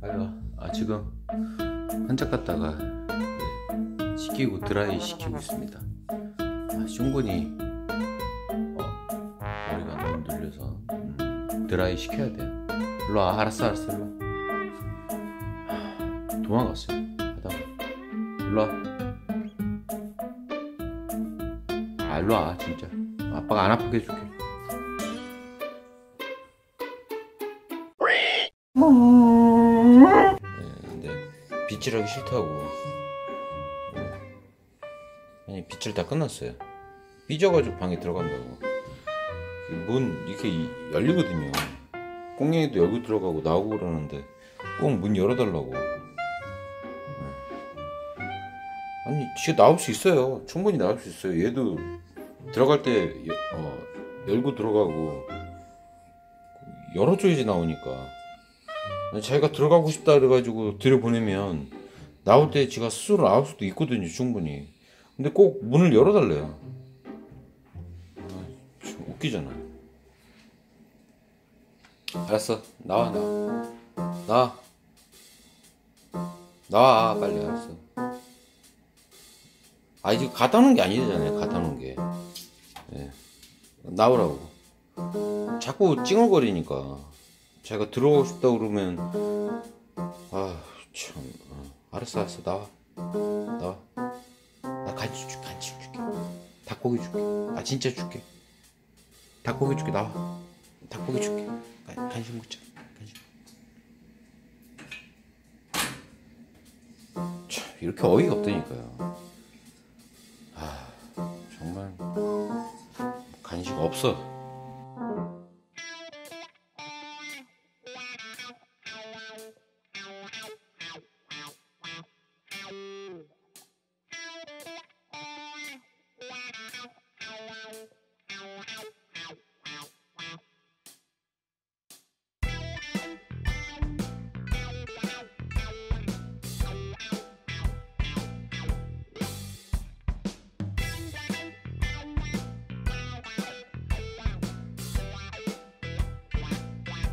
빨리 와. 아 지금 한짝 갔다가 네, 식히고 드라이 시키고 있습니다. 아, 충분히 어, 머리가 너무 눌려서 음, 드라이 시켜야 돼요. 일로 와. 알았어, 알았어. 일로 와. 하, 도망갔어요. 하다가 일로 와. 아 일로 와 진짜. 아빠가 안 아프게 해줄게. 네, 근데 빗질하기 싫다고. 네. 아니 빗질 다 끝났어요. 삐져가지고 방에 들어간다고. 문 이렇게 이- 열리거든요. 꽁냥이도 열고 들어가고 나오고 그러는데 꼭 문 열어달라고. 네. 아니 진짜 나올 수 있어요. 충분히 나올 수 있어요. 얘도 들어갈 때 여- 어, 열고 들어가고 열어줘야지 나오니까 자기가 들어가고 싶다 그래가지고 들여보내면 나올 때 지가 스스로 나올 수도 있거든요 충분히. 근데 꼭 문을 열어달래요. 아, 참 웃기잖아. 알았어. 나와 나와. 나와. 나와 빨리 알았어. 아 이제 갖다 놓은 게 아니잖아요 갖다 놓은 게. 예. 나오라고. 자꾸 찡얼거리니까 자기가 들어가고 싶다 그러면 아참 알았어 알았어 나와. 나와. 나 간식 줄게 간식 줄게. 닭고기 줄게. 아 진짜 줄게. 닭고기 줄게 나와. 닭고기 줄게. 간- 간식 먹자 간식. 참 이렇게 어이가 없다니까요. 아 정말 간식 없어